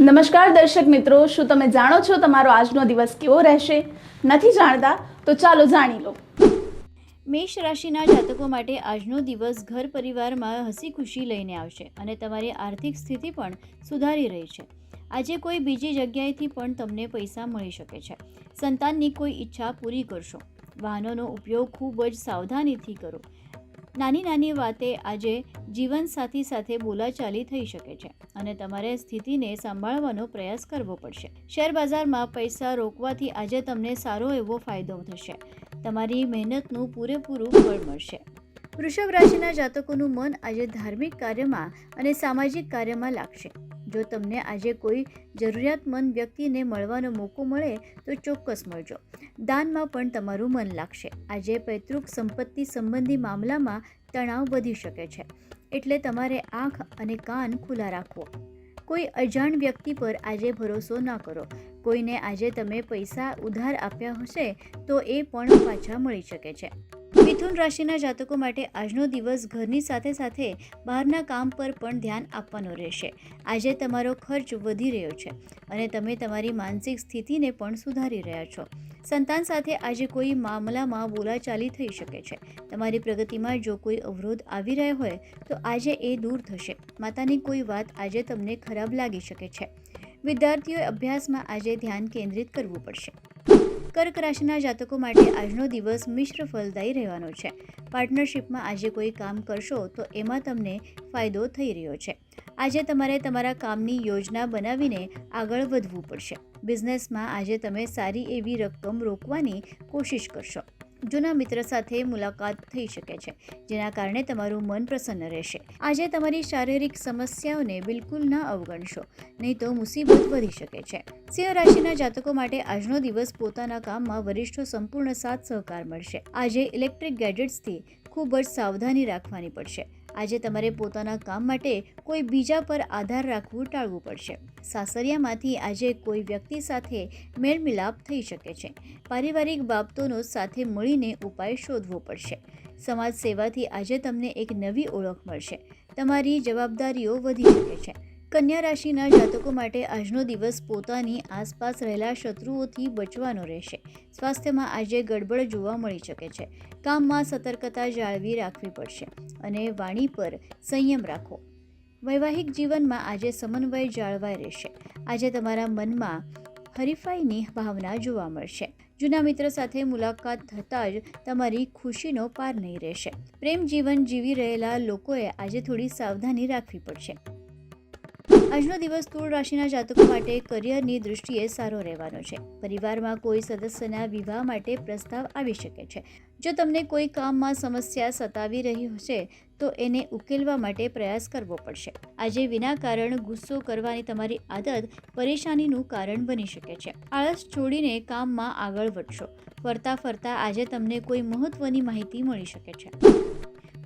નમસ્કાર દર્શક મિત્રો, શું તમે જાણો છો તમારો આજનો દિવસ કેવો રહેશે? નથી જાણતા તો ચાલો જાણી લો. મેષ રાશિના જાતકો માટે આજનો દિવસ ઘર પરિવારમાં હસી ખુશી લઈને આવશે અને તમારી આર્થિક સ્થિતિ પણ સુધારી રહી છે. આજે કોઈ બીજી જગ્યાએથી પણ તમને પૈસા મળી શકે છે. સંતાનની કોઈ ઈચ્છા પૂરી કરશો. વાહનોનો ઉપયોગ ખૂબ જ સાવધાનીથી કરો. નાની નાની વાતે આજે જીવનસાથી સાથે બોલાચાલી થઈ શકે છે અને તમારે સ્થિતિને સંભાળવાનો પ્રયાસ કરવો પડશે. શેર બજારમાં પૈસા રોકવાથી આજે તમને સારો એવો ફાયદો થશે. તમારી મહેનતનું પૂરેપૂરું ફળ મળશે. વૃષભ રાશિના જાતકોનું મન આજે ધાર્મિક કાર્યમાં અને સામાજિક કાર્યમાં લાગશે. જો તમને આજે કોઈ જરૂરિયાતમંદ વ્યક્તિને મળવાનો મોકો મળે, તો ચોક્કસ મળજો. દાનમાં પણ તમારું મન લાગશે. આજે પૈતૃક સંપત્તિ સંબંધી મામલામાં તણાવ વધી શકે છે. એટલે તમારે આંખ અને કાન ખુલ્લા રાખવો. કોઈ અજાણ વ્યક્તિ પર આજે ભરોસો ન કરો. કોઈને આજે તમે પૈસા ઉધાર આપ્યા હશે, તો એ પણ પાછા મળી શકે છે. મિથુન રાશિના જાતકો માટે આજનો દિવસ ઘરની સાથે સાથે બહારના કામ પર પણ ધ્યાન આપવાનો રહેશે. આજે તમારો ખર્ચ વધી રહ્યો છે અને તમે તમારી માનસિક સ્થિતિને પણ સુધારી રહ્યા છો. સંતાન સાથે આજે કોઈ મામલામાં બોલાચાલી થઈ શકે છે. તમારી પ્રગતિમાં જો કોઈ અવરોધ આવી રહ્યો હોય, તો આજે એ દૂર થશે. માતાની કોઈ વાત આજે તમને ખરાબ લાગી શકે છે. વિદ્યાર્થીઓએ અભ્યાસમાં આજે ધ્યાન કેન્દ્રિત કરવું પડશે. કર્ક રાશિના જાતકો માટે આજનો દિવસ મિશ્ર ફલદાયી રહેવાનો છે. પાર્ટનરશિપમાં આજે કોઈ કામ કરશો તો એમાં તમને ફાયદો થઈ રહ્યો છે. આજે તમારે તમારા કામની યોજના બનાવીને આગળ વધવું પડશે. બિઝનેસમાં આજે તમે સારી એવી રકમ રોકવાની કોશિશ કરશો. જૂના મિત્ર સાથે મુલાકાત થઈ શકે છે, જેના કારણે તમારું મન પ્રસન્ન રહેશે. આજે તમારી શારીરિક સમસ્યાઓને બિલકુલ ના અવગણશો, નહીં તો મુસીબત વધી શકે છે. સિંહ રાશિના જાતકો માટે આજનો દિવસ પોતાના કામમાં વરિષ્ઠો સંપૂર્ણ સાથ સહકાર મળશે. આજે ઇલેક્ટ્રિક ગેજેટ્સથી ખૂબ જ સાવધાની રાખવાની પડશે. આજે તમારે પોતાના કામ માટે કોઈ બીજા પર આધાર રાખવું ટાળવું પડશે. સાસરિયામાંથી આજે કોઈ વ્યક્તિ સાથે મેળમિલાપ થઈ શકે છે. પારિવારિક બાબતોનો સાથે મળીને ઉપાય શોધવો પડશે. સમાજ સેવાથી આજે તમને એક નવી ઓળખ મળશે. તમારી જવાબદારીઓ વધી શકે છે. કન્યા રાશિના જાતકો માટે આજનો દિવસ પોતાની આસપાસ રહેલા શત્રુઓથી બચવાનો રહેશે. સ્વાસ્થ્યમાં આજે ગડબડ જોવા મળી શકે છે. કામમાં સતર્કતા જાળવી રાખવી પડશે અને વાણી પર સંયમ રાખો. વૈવાહિક જીવનમાં આજે સમન્વય જાળવાઈ રહેશે. આજે તમારા મનમાં હરીફાઈની ભાવના જોવા મળશે. જૂના મિત્ર સાથે મુલાકાત થતાં જ તમારી ખુશીનો પાર નહીં રહેશે. પ્રેમ જીવન જીવી રહેલા લોકોએ આજે થોડી સાવધાની રાખવી પડશે. આજનો દિવસ કુળ રાશિના જાતકો માટે કરિયરની દૃષ્ટિએ સારો રહેવાનો છે. પરિવારમાં કોઈ સદસ્યના વિવાહ માટે પ્રસ્તાવ આવી શકે છે. જો તમને કોઈ કામમાં સમસ્યા સતાવી રહી હશે, તો એને ઉકેલવા માટે પ્રયાસ કરવો પડશે. આજે વિના કારણ ગુસ્સો કરવાની તમારી આદત પરેશાનીનું કારણ બની શકે છે. આળસ છોડીને કામમાં આગળ વધશો. ફરતા ફરતા આજે તમને કોઈ મહત્વની માહિતી મળી શકે છે.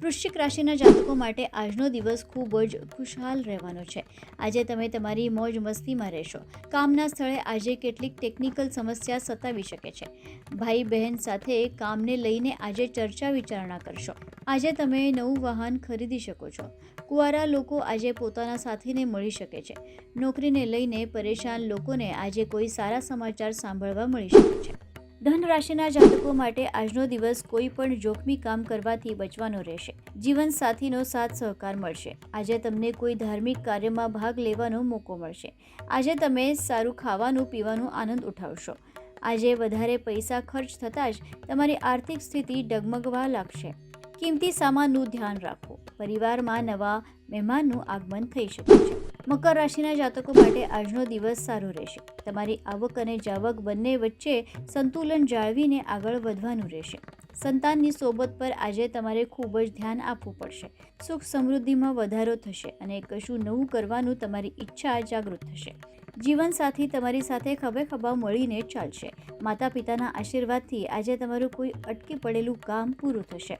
વૃશ્ચિક રાશિના જાતકો માટે આજનો દિવસ ખૂબ જ ખુશહાલ રહેવાનો છે. આજે તમે તમારી મોજ મસ્તીમાં રહેશો. કામના સ્થળે આજે કેટલીક ટેકનિકલ સમસ્યા સતાવી શકે છે. ભાઈ બહેન સાથે કામને લઈને આજે ચર્ચા વિચારણા કરશો. આજે તમે નવું વાહન ખરીદી શકો છો. કુંવારા લોકો આજે પોતાના સાથીને મળી શકે છે. નોકરીને લઈને પરેશાન લોકોને આજે કોઈ સારા સમાચાર સાંભળવા મળી શકે છે. ધન રાશિના જાતકો માટે આજનો દિવસ કોઈ પણ જોખમી કામ કરવાથી બચવાનો રહેશે. જીવન સાથીનો સાથ સહકાર મળશે. આજે તમને કોઈ ધાર્મિક કાર્યમાં ભાગ લેવાનો મોકો મળશે. આજે તમે સારું ખાવાનું પીવાનું આનંદ ઉઠાવશો. આજે વધારે પૈસા ખર્ચ થતાં જ તમારી આર્થિક સ્થિતિ ડગમગવા લાગશે. કિંમતી સામાનનું ધ્યાન રાખો. પરિવારમાં નવા મહેમાનનું આગમન થઈ શકે છે. મકર રાશિના જાતકો માટે આજનો દિવસ સારો રહેશે. તમારી આવક અને જાવક બંને વચ્ચે સંતુલન જાળવીને આગળ વધવાનું રહેશે. સંતાનની સોબત પર આજે તમારે ખૂબ જ ધ્યાન આપવું પડશે. સુખ સમૃદ્ધિમાં વધારો થશે અને કશું નવું કરવાનું તમારી ઈચ્છા જાગૃત થશે. જીવનસાથી તમારી સાથે ખભે ખભા મળીને ચાલશે. માતા પિતાના આશીર્વાદથી આજે તમારું કોઈ અટકી પડેલું કામ પૂરું થશે.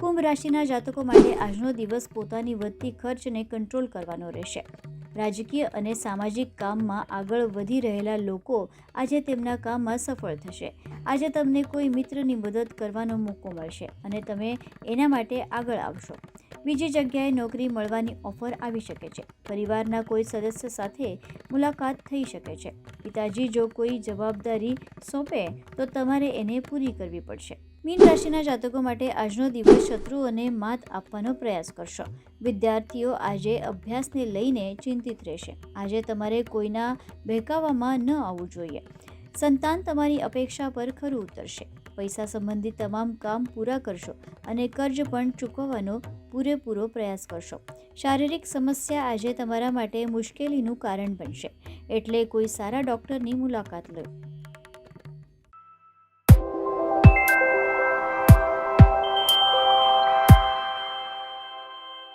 કુંભ રાશિના જાતકો માટે આજનો દિવસ પોતાની વધતી ખર્ચને કંટ્રોલ કરવાનો રહેશે. રાજકીય અને સામાજિક કામમાં આગળ વધી રહેલા લોકો આજે તેમના કામમાં સફળ થશે. આજે તમને કોઈ મિત્રની મદદ કરવાનો મોકો મળશે અને તમે એના માટે આગળ આવશો. બીજી જગ્યાએ નોકરી મળવાની ઓફર આવી શકે છે. પરિવારના કોઈ સદસ્ય સાથે મુલાકાત થઈ શકે છે. પિતાજી જો કોઈ જવાબદારી સોંપે, તો તમારે એને પૂરી કરવી પડશે. મીન રાશિના જાતકો માટે આજનો દિવસ શત્રુઓને માત આપવાનો પ્રયાસ કરશો. વિદ્યાર્થીઓ આજે અભ્યાસને લઈને ચિંતિત રહેશે. આજે તમારે કોઈના બહેકાવામાં ન આવવું જોઈએ. સંતાન તમારી અપેક્ષા પર ખરું ઉતરશે. પૈસા સંબંધિત તમામ કામ પૂરા કરશો અને કર્જ પણ ચૂકવવાનો પૂરેપૂરો પ્રયાસ કરશો. શારીરિક સમસ્યા આજે તમારા માટે મુશ્કેલીનું કારણ બનશે. એટલે કોઈ સારા ડૉક્ટરની મુલાકાત લો.